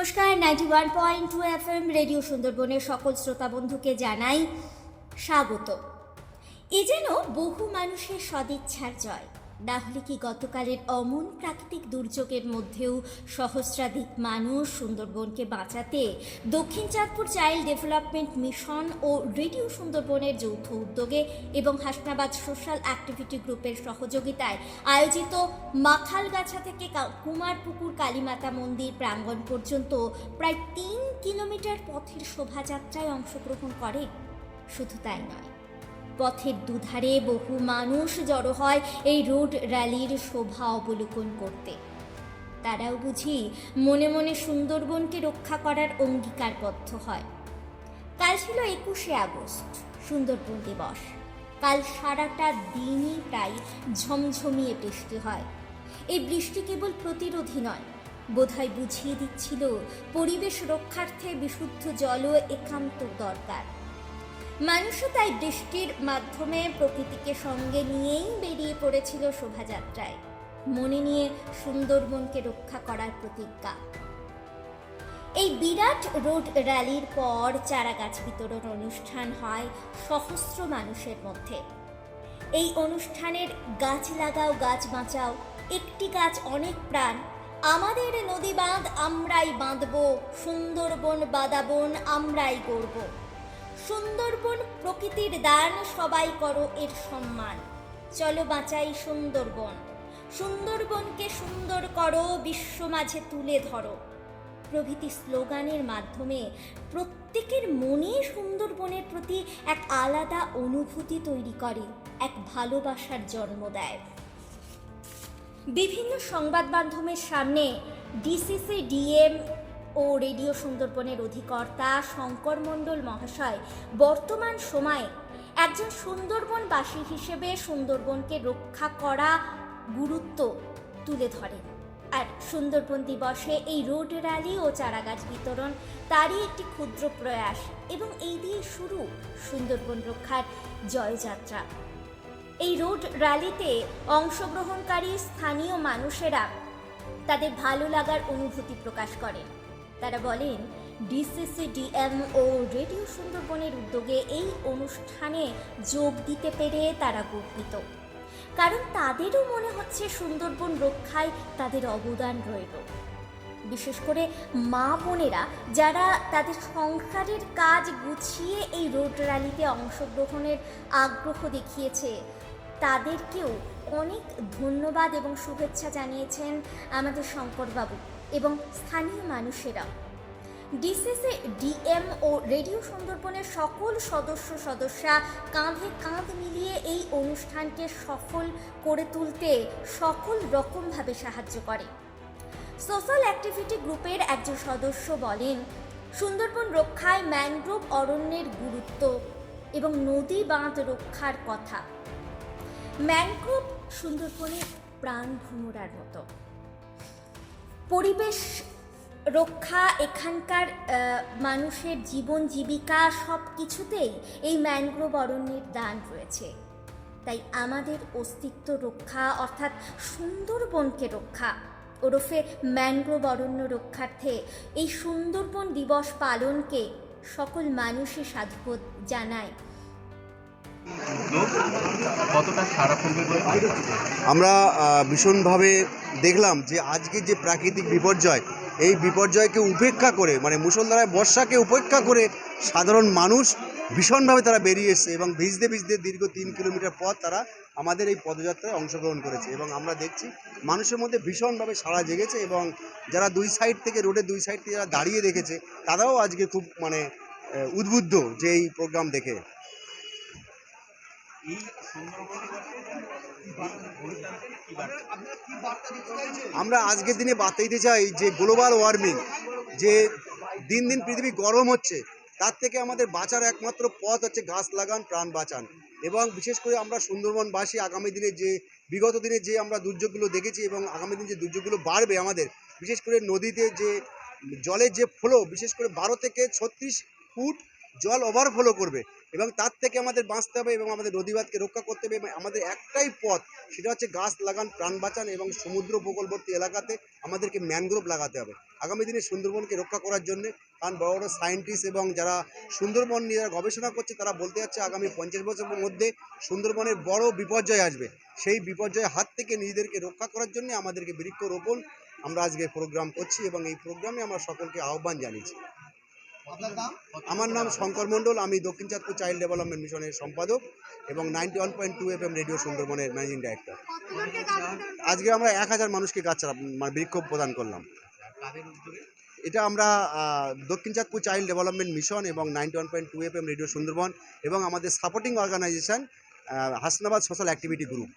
নমস্কার ninety one point two F M radio সুন্দরবনের সকল শ্রোতা বন্ধুকে জানাই স্বাগত। এ যেন বহু মানুষের সদিচ্ছার জয়। না হলে কি গতকালের অমন প্রাকৃতিক দুর্যোগের মধ্যেও সহস্রাধিক মানুষ সুন্দরবনকে বাঁচাতে Dakshin Chandpur child development mission ও রেডিও সুন্দরবনের যৌথ উদ্যোগে এবং হাসনাবাদ সোশ্যাল অ্যাক্টিভিটি গ্রুপের সহযোগিতায় আয়োজিত মাখালগাছা থেকে কুমারপুকুর কালীমাতা মন্দির প্রাঙ্গণ পর্যন্ত প্রায় তিন কিলোমিটার পথের শোভাযাত্রায় অংশগ্রহণ করে শুধু তাই নয় পথের দুধারে বহু মানুষ জড়ো হয় এই রোড র্যালির শোভা অবলোকন করতে। তারাও বুঝি মনে মনে সুন্দরবনকে রক্ষা করার অঙ্গীকারবদ্ধ হয়। কাল ছিল একুশে আগস্ট, সুন্দরবন দিবস। কাল সারাটা দিনই প্রায় ঝমঝমিয়ে বৃষ্টি হয়। এই বৃষ্টি কেবল প্রতিরোধী নয়, বোধহয় বুঝিয়ে দিচ্ছিল পরিবেশ রক্ষার্থে বিশুদ্ধ জলও একান্ত দরকার। মানুষও তাই বৃষ্টির মাধ্যমে প্রকৃতিকে সঙ্গে নিয়েই বেরিয়ে পড়েছিল শোভাযাত্রায়। মনে নিয়ে সুন্দরবনকে রক্ষা করার প্রতিজ্ঞা। এই বিরাট রোড র্যালির পর চারা গাছ বিতরণ অনুষ্ঠান হয় সহস্র মানুষের মধ্যে। এই অনুষ্ঠানের গাছ লাগাও, গাছ বাঁচাও, একটি গাছ অনেক প্রাণ। আমাদের নদী বাঁধ আমরাই বাঁধব, সুন্দরবন বাদাবন আমরাই গড়ব। সুন্দরবন প্রকৃতির দান সবাই করো এর সম্মান। চলো বাঁচাই সুন্দরবন। সুন্দরবনকে সুন্দর করো, বিশ্ব মাঝে তুলে ধরো। প্রভৃতি স্লোগানের মাধ্যমে প্রত্যেকের মনে সুন্দরবনের প্রতি এক আলাদা অনুভূতি তৈরি করে, এক ভালোবাসার জন্ম দেয়। বিভিন্ন সংবাদ মাধ্যমের সামনে ডিসিসি ডিএম ও রেডিও সুন্দরবনের অধিকর্তা শঙ্কর মণ্ডল মহাশয়, বর্তমান সময়ে একজন সুন্দরবনবাসী হিসেবে সুন্দরবনকে রক্ষা করা গুরুত্ব তুলে ধরেন। আর সুন্দরবন দিবসে এই রোড র্যালি ও চারাগাছ বিতরণ তারই একটি ক্ষুদ্র প্রয়াস এবং এই দিয়ে শুরু সুন্দরবন রক্ষার জয়যাত্রা। এই রোড র্যালিতে অংশগ্রহণকারী স্থানীয় মানুষেরা তাদের ভালো লাগার অনুভূতি প্রকাশ করেন। তারা বলেন ডিসিসি ডিএম ও রেডিও সুন্দরবনের উদ্যোগে এই অনুষ্ঠানে যোগ দিতে পেরে তারা গর্বিত। কারণ তাদেরও মনে হচ্ছে সুন্দরবন রক্ষায় তাদের অবদান রইল। বিশেষ করে মা বোনেরা যারা তাদের সংসারের কাজ গুছিয়ে এই রোড র্যালিতে অংশগ্রহণের আগ্রহ দেখিয়েছে, তাদেরকেও অনেক ধন্যবাদ এবং শুভেচ্ছা জানিয়েছেন আমাদের শঙ্করবাবু। এবং স্থানীয় মানুষেরা। ডিসিসি ডিএম ও রেডিও সুন্দরবনের সকল সদস্য সদস্যা কাঁধে কাঁধ মিলিয়ে এই অনুষ্ঠানকে সফল করে তুলতে সকল রকমভাবে সাহায্য করে। সোশ্যাল অ্যাক্টিভিটি গ্রুপের একজন সদস্য বলেন, সুন্দরবন রক্ষায় ম্যানগ্রোভ অরণ্যের গুরুত্ব এবং নদী বাঁধ রক্ষার কথা। ম্যানগ্রোভ সুন্দরবনের প্রাণ ভ্রমরার মতো। পরিবেশ রক্ষা, এখানকার মানুষের জীবন জীবিকা সব কিছুতেই এই ম্যানগ্রোভ অরণ্যের দান রয়েছে। তাই আমাদের অস্তিত্ব রক্ষা, অর্থাৎ সুন্দরবনকে রক্ষা, ওরফে ম্যানগ্রোভ অরণ্য রক্ষার্থে এই সুন্দরবন দিবস পালনকে সকল মানুষই সাধুবোধ জানায়। আমরা ভীষণভাবে দেখলাম যে আজকে যে প্রাকৃতিক বিপর্যয়, এই বিপর্যয়কে উপেক্ষা করে মানে মুসলধারায় বর্ষাকে উপেক্ষা করে সাধারণ মানুষ ভীষণভাবে তারা বেরিয়ে এসছে এবং ভিজতে ভিজতে দীর্ঘ তিন কিলোমিটার পথ তারা আমাদের এই পদযাত্রায় অংশগ্রহণ করেছে এবং আমরা দেখছি মানুষের মধ্যে ভীষণভাবে সাড়া জেগেছে এবং যারা দুই সাইড থেকে, রোডের দুই সাইড থেকে যারা দাঁড়িয়ে দেখেছে, তারাও আজকে খুব মানে উদ্বুদ্ধ যে এই প্রোগ্রাম দেখে এই সুন্দরবন দিবসে এই গণতান্ত্রিক কি বার্তা? আমরা আজকের দিনে বার্তা দিতে চাই যে গ্লোবাল ওয়ার্মিং যে দিন দিন পৃথিবী গরম হচ্ছে, তার থেকে আমাদের বাঁচার একমাত্র পথ হচ্ছে গাছ লাগান, প্রাণ বাঁচান। এবং বিশেষ করে আমরা সুন্দরবনবাসী, আগামী দিনে যে, বিগত দিনে যে আমরা দুর্যোগগুলো দেখেছি এবং আগামী দিনে যে দুর্যোগগুলো বাড়বে আমাদের, বিশেষ করে নদীতে যে, জলের যে ফ্লো বিশেষ করে বারো থেকে ছত্রিশ ফুট জল ওভারফ্লো করবে এবং তার থেকে আমাদের বাঁচতে হবে এবং আমাদের নদীবাদকে রক্ষা করতে হবে এবং আমাদের একটাই পথ, সেটা হচ্ছে গাছ লাগান, প্রাণ বাঁচান এবং সমুদ্র উপকূলবর্তী এলাকাতে আমাদেরকে ম্যানগ্রোভ লাগাতে হবে। আগামী দিনে সুন্দরবনকে রক্ষা করার জন্য কারণ বড় বড় সায়েন্টিস্ট এবং যারা সুন্দরবন নিয়ে যারা গবেষণা করছে, তারা বলতে যাচ্ছে আগামী পঞ্চাশ বছরের মধ্যে সুন্দরবনের বড় বিপর্যয় আসবে। সেই বিপর্যয়ের হাত থেকে নিজেদেরকে রক্ষা করার জন্য আমাদেরকে বৃক্ষরোপণ আমরা আজকে প্রোগ্রাম করছি এবং এই প্রোগ্রামে আমরা সকলকে আহ্বান জানিয়েছি। আমার নাম শঙ্কর মণ্ডল আমি দক্ষিণ চাঁদপুর চাইল্ড ডেভেলপমেন্ট মিশনের সম্পাদক এবং ninety one point two F M radio সুন্দরবনের ম্যানেজিং ডাইরেক্টর। আজকে আমরা এক হাজার মানুষকে গাছ চারা- মানে বৃক্ষ প্রদান করলাম। এটা আমরা Dakshin Chandpur child development mission এবং ninety one point two F M radio Sundarban এবং আমাদের supporting organisation Hasnabad social activity group.